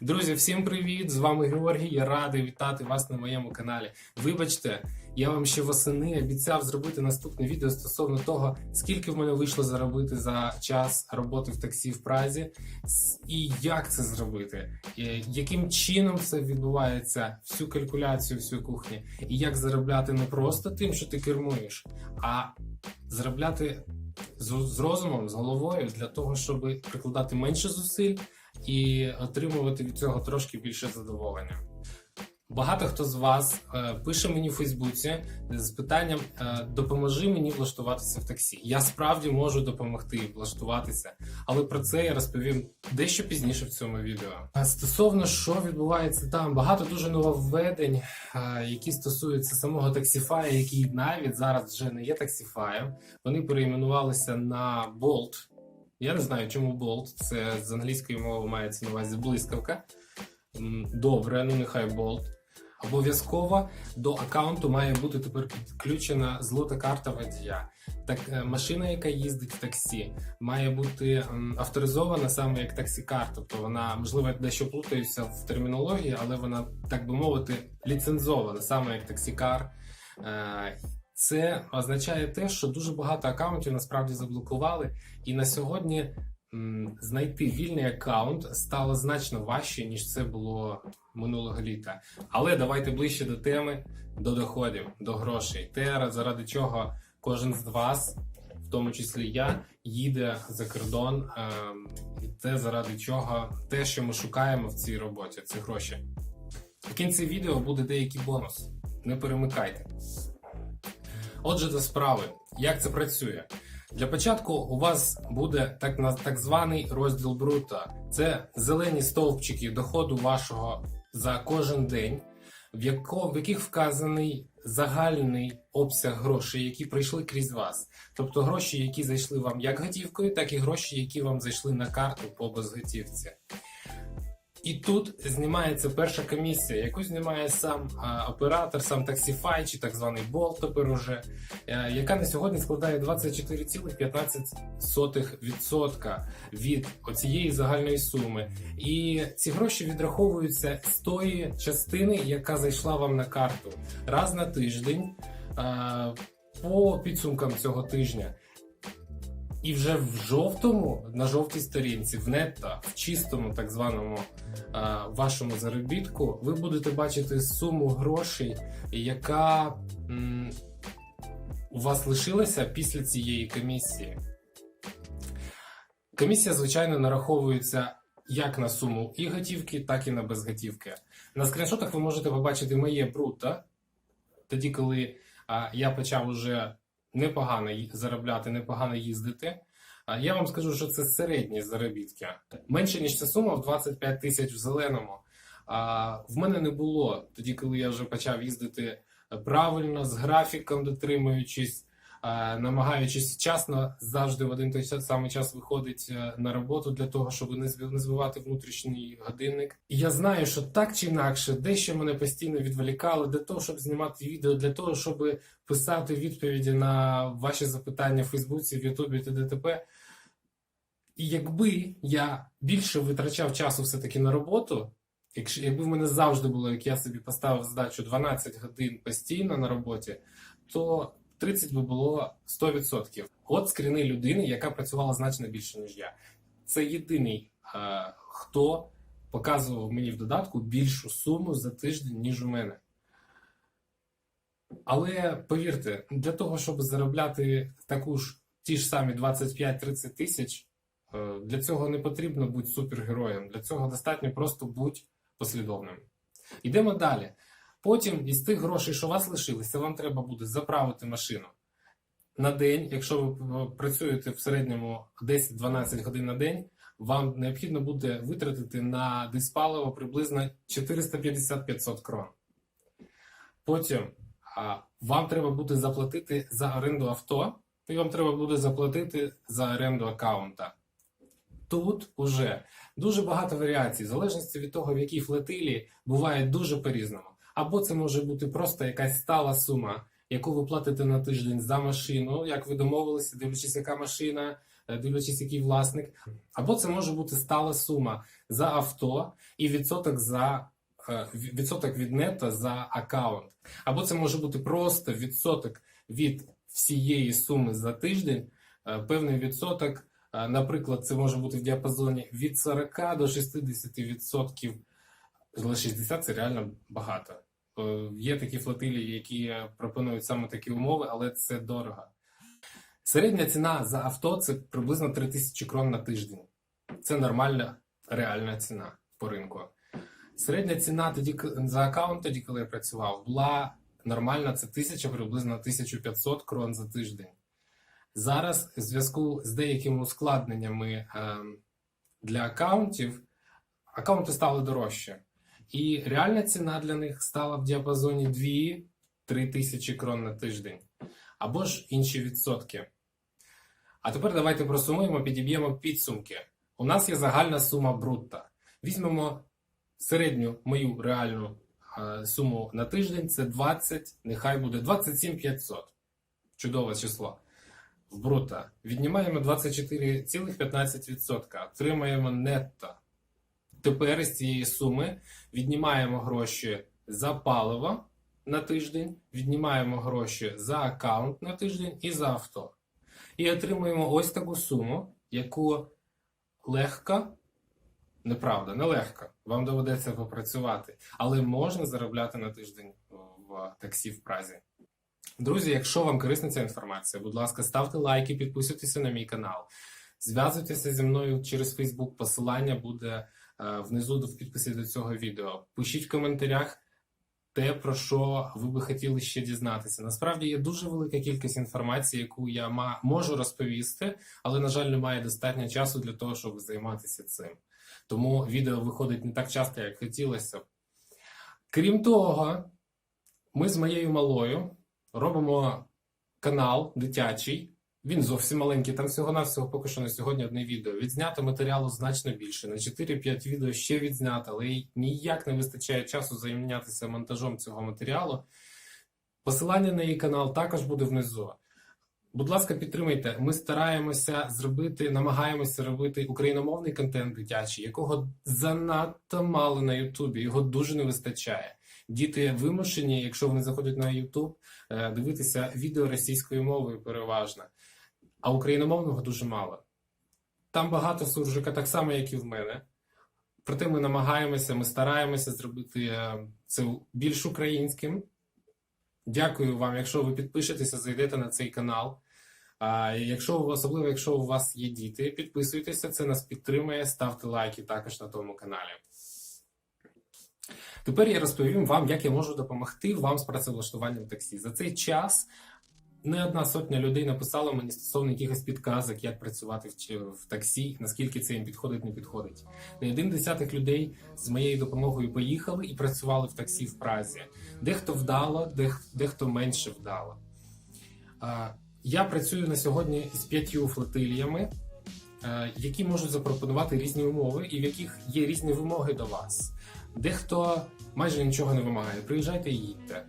Друзі, всім привіт! З вами Георгій. Я радий вітати вас на моєму каналі. Вибачте, я вам ще восени обіцяв зробити наступне відео стосовно того, скільки в мене вийшло заробити за час роботи в таксі в Празі, і як це зробити, і яким чином це відбувається, всю калькуляцію, всю кухню, і як заробляти не просто тим, що ти кермуєш, а заробляти з розумом, з головою для того, щоб прикладати менше зусиль і отримувати від цього трошки більше задоволення. Багато хто з вас е, пише мені в Фейсбуці з питанням е, допоможи мені влаштуватися в таксі. Я справді можу допомогти влаштуватися, але про це я розповім дещо пізніше в цьому відео. А стосовно що відбувається там, багато дуже нововведень, е, які стосуються самого таксіфая, який навіть зараз вже не є таксіфаєм. Вони перейменувалися на Bolt. Я не знаю, чому Bolt. Це з англійської мови мається на увазі блискавка. Добре, ну нехай Bolt. Обов'язково до аккаунту має бути тепер підключена злота карта водія. Так, е, машина, яка їздить в таксі, має бути авторизована саме як таксікар. Тобто вона, можливо, дещо плутаюся в термінології, але вона, так би мовити, ліцензована саме як таксікар. Це означає те, що дуже багато аккаунтів насправді заблокували, і на сьогодні м, знайти вільний аккаунт стало значно важче, ніж це було минулого літа. Але давайте ближче до теми, до доходів, до грошей. Те, заради чого кожен з вас, в тому числі я, їде за кордон. ем, І те, заради чого те, що ми шукаємо в цій роботі, це гроші. В кінці відео буде деякий бонус. Не перемикайте. Отже, до справи, як це працює? Для початку у вас буде так, так званий розділ брута. Це зелені стовпчики доходу вашого за кожен день, в, яко, в яких вказаний загальний обсяг грошей, які прийшли крізь вас. Тобто гроші, які зайшли вам як готівкою, так і гроші, які вам зайшли на карту по безготівці. І тут знімається перша комісія, яку знімає сам оператор, сам таксіфай, чи так званий болт тепер уже, е, яка на сьогодні складає 24,15% від оцієї загальної суми. І ці гроші відраховуються з тої частини, яка зайшла вам на карту раз на тиждень е, по підсумкам цього тижня. І вже в жовтому, на жовтій сторінці, в нетто, в чистому так званому а, вашому заробітку, ви будете бачити суму грошей, яка м, у вас лишилася після цієї комісії. Комісія, звичайно, нараховується як на суму і готівки, так і на безготівки. На скріншотах ви можете побачити моє бруто, тоді, коли а, я почав уже непогано заробляти, непогано їздити. А Я вам скажу, що це середні заробітки. Менше ніж ця сума в 25 тисяч в зеленому. А в мене не було тоді, коли я вже почав їздити правильно, з графіком дотримуючись, намагаючись вчасно завжди в один той самий час виходить е, на роботу для того, щоб не збивати внутрішній годинник. І я знаю, що так чи інакше, дещо мене постійно відволікали для того, щоб знімати відео, для того, щоб писати відповіді на ваші запитання в Фейсбуці, в Ютубі та ДТП. І якби я більше витрачав часу все-таки на роботу, якщо якби в мене завжди було, як я собі поставив задачу 12 годин постійно на роботі, то 30 би було 100%. От скріни людини, яка працювала значно більше, ніж я. Це єдиний, е, хто показував мені в додатку більшу суму за тиждень, ніж у мене. Але повірте, для того, щоб заробляти таку ж ті ж самі 25-30 тисяч, е, для цього не потрібно бути супергероєм. Для цього достатньо просто бути послідовним. Йдемо далі. Потім із тих грошей, що у вас лишилися, вам треба буде заправити машину на день. Якщо ви е, працюєте в середньому 10-12 годин на день, вам необхідно буде витратити на диспаливо приблизно 450-500 крон. Потім вам треба буде заплатити за оренду авто, і вам треба буде заплатити за оренду аккаунта. Тут уже дуже багато варіацій, в залежності від того, в якій флотилі буває дуже по-різному. Або це може бути просто якась стала сума, яку ви платите на тиждень за машину, як ви домовилися, дивлячись, яка машина, е, дивлячись, який власник. Або це може бути стала сума за авто і відсоток за е, відсоток від нета за аккаунт. Або це може бути просто відсоток від всієї суми за тиждень, е, певний відсоток. Наприклад, це може бути в діапазоні від 40 до 60 відсотків. Але 60 це реально багато. Е, Є такі флотилії, які пропонують саме такі умови, але це дорого. Середня ціна за авто це приблизно 3000 крон на тиждень. Це нормальна реальна ціна по ринку. Середня ціна тоді за аккаунт, тоді, коли я працював, була нормальна, це 1000, приблизно 1500 крон за тиждень. Зараз, в зв'язку з деякими ускладненнями ем, для аккаунтів, аккаунти стали дорожче. І реальна ціна для них стала в діапазоні 2-3 тисячі крон на тиждень. Або ж інші відсотки. А тепер давайте просумуємо, підіб'ємо підсумки. У нас є загальна сума брутта. Візьмемо середню мою реальну е, суму на тиждень це 20, нехай буде 27 500. Чудове число. В брута. Віднімаємо 24,15%. Отримаємо нетто. Тепер із цієї суми віднімаємо гроші за паливо на тиждень, віднімаємо гроші за аккаунт на тиждень і за авто. І отримуємо ось таку суму, яку легко, неправда, не легко, вам доведеться попрацювати, але можна заробляти на тиждень в таксі в Празі. Друзі, якщо вам корисна ця інформація, будь ласка, ставте лайки, підписуйтеся на мій канал. Зв'язуйтеся зі мною через Facebook, посилання буде внизу в підписі до цього відео. Пишіть в коментарях те, про що ви би хотіли ще дізнатися. Насправді є дуже велика кількість інформації, яку я можу розповісти, але, на жаль, немає достатньо часу для того, щоб займатися цим. Тому відео виходить не так часто, як хотілося. Крім того, ми з моєю малою робимо канал дитячий. Він зовсім маленький, там всього-навсього поки що на сьогодні одне відео. Відзнято матеріалу значно більше. На 4-5 відео ще відзнято, але й ніяк не вистачає часу зайнятися монтажом цього матеріалу. Посилання на її канал також буде внизу. Будь ласка, підтримайте. Ми стараємося зробити, намагаємося робити україномовний контент дитячий, якого занадто мало на Ютубі. Його дуже не вистачає. Діти вимушені, якщо вони заходять на Ютуб, е, дивитися відео російською мовою переважно, а україномовного дуже мало. Там багато суржика, так само, як і в мене. Проте ми намагаємося, ми стараємося зробити е, це більш українським. Дякую вам, якщо ви підпишетеся, зайдете на цей канал. А якщо особливо, якщо у вас є діти, підписуйтеся, це нас підтримує, ставте лайки також на тому каналі. Тепер я розповім вам, як я можу допомогти вам з працевлаштуванням таксі. За цей час не одна сотня людей написала мені стосовно якихось підказок, як працювати в, таксі, наскільки це їм підходить, не підходить. Не один десятих людей з моєю допомогою поїхали і працювали в таксі в Празі. Дехто вдало, дех, дехто менше вдало. Я працюю на сьогодні з п'ятью флотиліями, які можуть запропонувати різні умови, і в яких є різні вимоги до вас. Дехто майже нічого не вимагає. Приїжджайте і їдьте.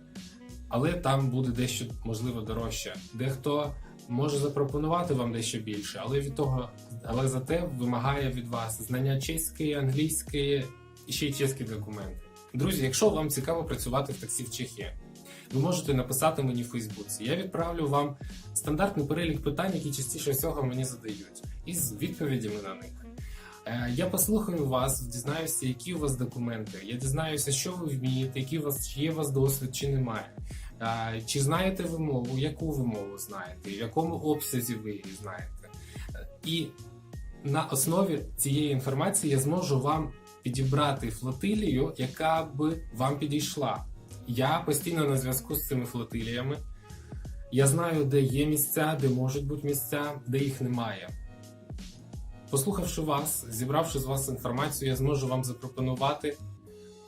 Але там буде дещо можливо дорожче. Дехто може запропонувати вам дещо більше, але від того, але зате вимагає від вас знання чеської, англійської і ще й чеські документи. Друзі, якщо вам цікаво працювати в таксі в Чехії, ви можете написати мені в Фейсбуці. Я відправлю вам стандартний перелік питань, які частіше всього мені задають, із відповідями на них. Е, Я послухаю вас, дізнаюся, які у вас документи. Я дізнаюся, що ви вмієте, які у вас чи є у вас досвід, чи немає. Е, Чи знаєте ви мову, яку ви мову знаєте, в якому обсязі ви її знаєте. І на основі цієї інформації я зможу вам підібрати флотилію, яка би вам підійшла. Я постійно на зв'язку з цими флотиліями. Я знаю, де є місця, де можуть бути місця, де їх немає. Послухавши вас, зібравши з вас інформацію, я зможу вам запропонувати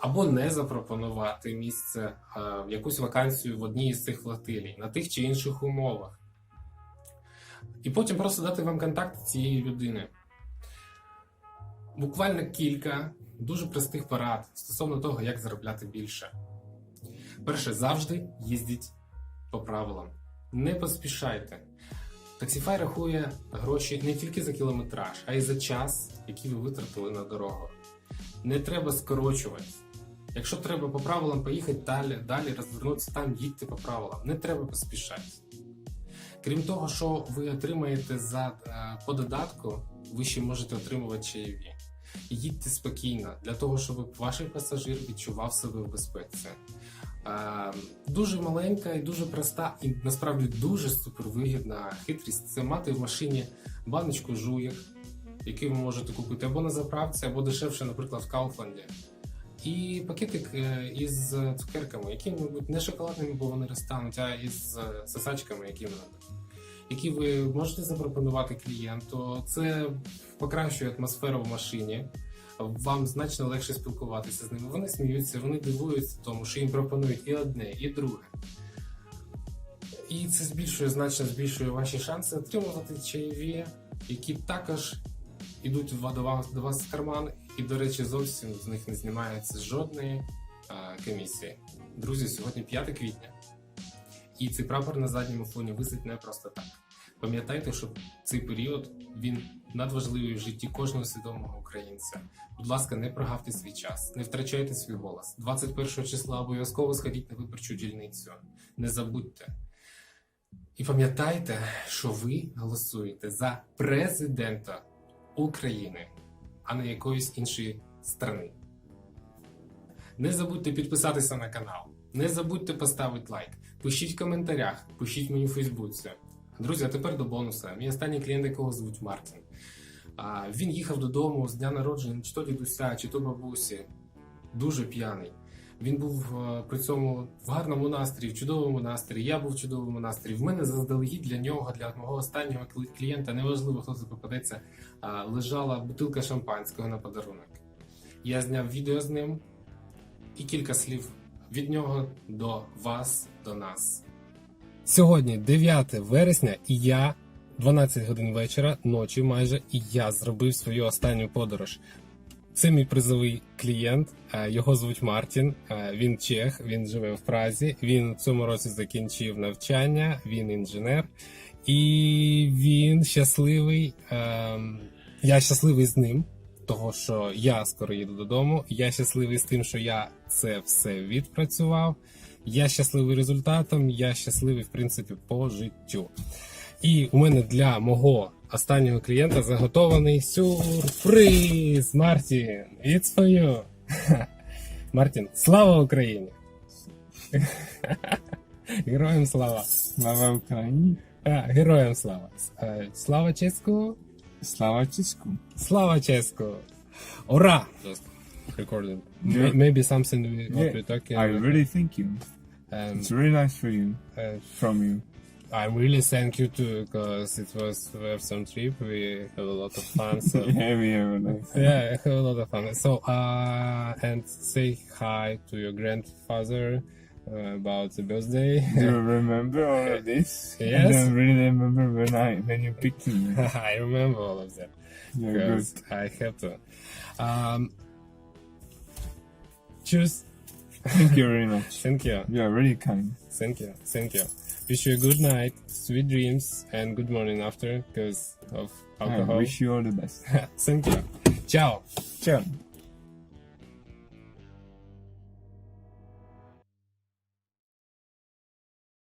або не запропонувати місце, е, якусь вакансію в одній із цих флотилій на тих чи інших умовах. І потім просто дати вам контакт цієї людини. Буквально кілька дуже простих порад стосовно того, як заробляти більше. Перше, завжди їздіть по правилам. Не поспішайте. Taxify рахує гроші не тільки за кілометраж, а й за час, який ви витратили на дорогу. Не треба скорочувати. Якщо треба по правилам поїхати далі, далі розвернутися там, їдьте по правилам. Не треба поспішати. Крім того, що ви отримаєте за е, по додатку, ви ще можете отримувати чаєві. Їдьте спокійно для того, щоб ваш пасажир відчував себе в безпеці. Е, дуже маленька і дуже проста, і насправді дуже супервигідна хитрість це мати в машині баночку жуєк, який ви можете купити або на заправці, або дешевше, наприклад, в Кауфланді. І пакетик е, із цукерками, які, мабуть, не шоколадними, бо вони розтануть, а із е, сосачками, які надо. Які ви можете запропонувати клієнту. Це покращує атмосферу в машині. Вам значно легше спілкуватися з ними. Вони сміються, вони дивуються тому, що їм пропонують і одне, і друге. І це збільшує, значно збільшує ваші шанси отримувати чайові, які також йдуть до вас, до вас в карман, і, до речі, зовсім з них не знімається жодної а, комісії. Друзі, сьогодні 5 квітня, і цей прапор на задньому фоні висить не просто так. Пам'ятайте, що цей період він надважливий в житті кожного свідомого українця. Будь ласка, не прогавте свій час, не втрачайте свій голос. 21 числа обов'язково сходіть на виборчу дільницю. Не забудьте. І пам'ятайте, що ви голосуєте за президента України, а не якоїсь іншої страни. Не забудьте підписатися на канал. Не забудьте поставити лайк. Пишіть в коментарях, пишіть мені в Фейсбуці. Друзі, а тепер до бонуса. Мій останній клієнт, якого звуть Мартін. Він їхав додому з дня народження, чи то дідуся, чи то бабусі. Дуже п'яний. Він був е, при цьому в гарному настрої, в чудовому настрої. Я був в чудовому настрої. В мене заздалегідь для нього, для мого останнього клієнта, неважливо, хто це попадеться, лежала бутилка шампанського на подарунок. Я зняв відео з ним і кілька слів від нього до вас, до нас. Сьогодні 9 вересня, і я 12 годин вечора, ночі майже, і я зробив свою останню подорож. Це мій призовий клієнт. е, Його звуть Мартін. е, Він чех, він живе в Празі. Він в цьому році закінчив навчання, він інженер, і він щасливий. ем, Я щасливий з ним, того що я скоро їду додому. Я щасливий з тим, що я це все відпрацював. Я щасливий результатом, я щасливий, в принципі, по життю. І у мене для мого останнього клієнта заготований сюрприз. Мартін, it's for you. Мартін, слава Україні! Героям слава! Слава Україні! А, героям слава! Е, Слава чеську! Slava Chisku. Slava Chisku. Ora! Just recording. Yeah. Maybe something we're talking I about. really thank you. Um, it's really nice for you. Uh, from you. I really thank you too, because it was we some trip. We have a lot of fun. So. yeah, we have a nice. Yeah, have a lot of fun. So, uh, and say hi to your grandfather about the birthday. Do you remember all of this? Yes. I don't really remember when I when you picked me. I remember all of that Yeah, good. because I have to. Um, choose. Thank you very much. Thank you. You are really kind. Thank you. Thank you. Wish you a good night, sweet dreams, and good morning after because of alcohol. I wish you all the best. Thank you. Ciao. Ciao.